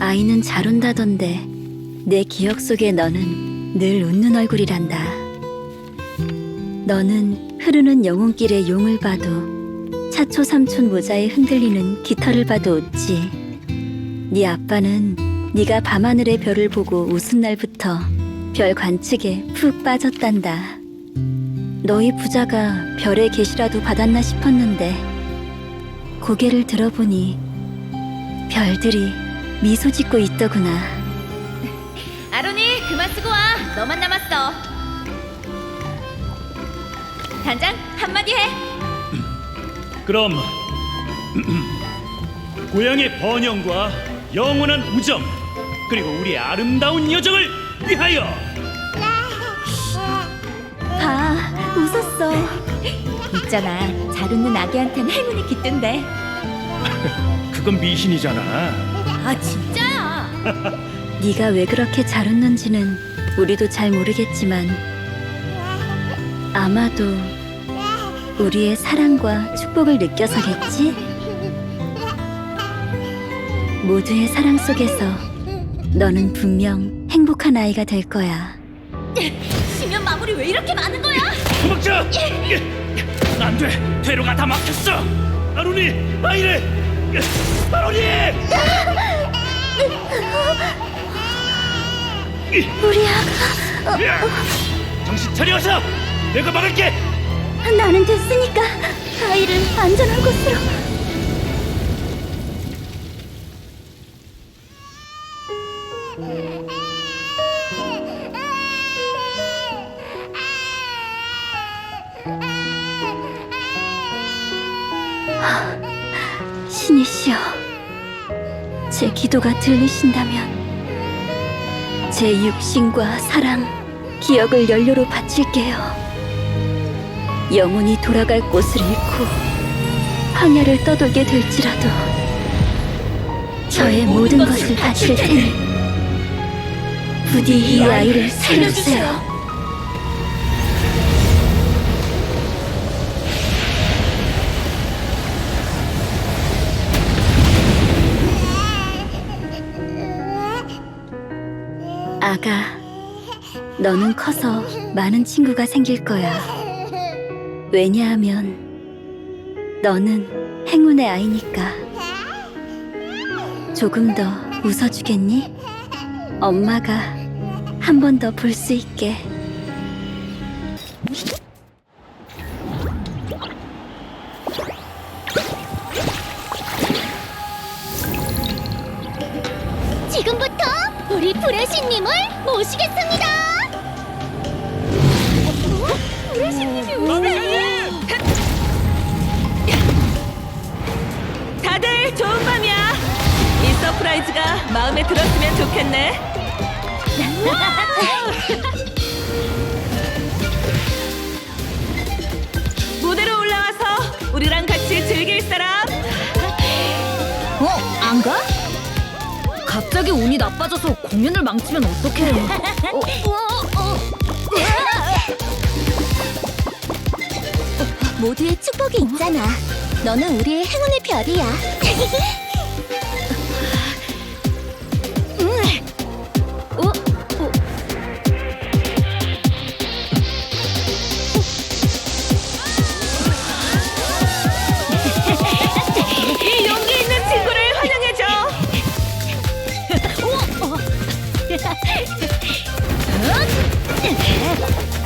아이는 잘 온다던데 내 기억 속에 너는 늘 웃는 얼굴이란다. 너는 흐르는 영혼길의 용을 봐도 차초 삼촌 모자에 흔들리는 깃털을 봐도 웃지. 네 아빠는 네가 밤하늘의 별을 보고 웃은 날부터 별 관측에 푹 빠졌단다. 너희 부자가 별의 계시라도 받았나 싶었는데 고개를 들어보니 별들이 미소 짓고 있더구나. 아론이 그만 쓰고 와. 너만 남았어. 단장 한마디 해. 그럼 고향의 번영과 영원한 우정 그리고 우리의 아름다운 여정을 위하여 봐, 웃었어. 있잖아. 잘 웃는 아기한테는 행운이 깃든대. 그건 미신이잖아. 아 진짜야. 네가 왜 그렇게 잘 웃는지는 우리도 잘 모르겠지만 아마도 우리의 사랑과 축복을 느껴서겠지? 모두의 사랑 속에서 너는 분명 행복한 아이가 될 거야. 시면 마무리 왜 이렇게 많은 거야? 도망쳐! 안돼 퇴로가 다 막혔어. 아론이 아이를 아론이 우리 아가 정신 차려서 내가 막을게. 나는 됐으니까 아이를 안전한 곳으로. 신이시여, 제 기도가 들리신다면 제 육신과 사랑, 기억을 연료로 바칠게요. 영혼이 돌아갈 곳을 잃고 황야를 떠돌게 될지라도 저의 모든 것을 바칠 테니 부디 이 아이를 살려주세요. 아가, 너는 커서 많은 친구가 생길 거야. 왜냐하면 너는 행운의 아이니까. 조금 더 웃어주겠니? 엄마가 한 번 더 볼 수 있게. 지금부터 우리 브레시님을 모시겠습니다. 브레시님이 오네. 다들 좋은 밤이야. 이 서프라이즈가 마음에 들었으면 좋겠네. 무대로 올라와서 우리랑 같이 즐길 사람. 어, 안 가? 갑자기 운이 나빠져서 공연을 망치면 어떡해? 어, 어. 모두의 축복이 있잖아. 너는 우리의 행운의 별이야. ちょっと。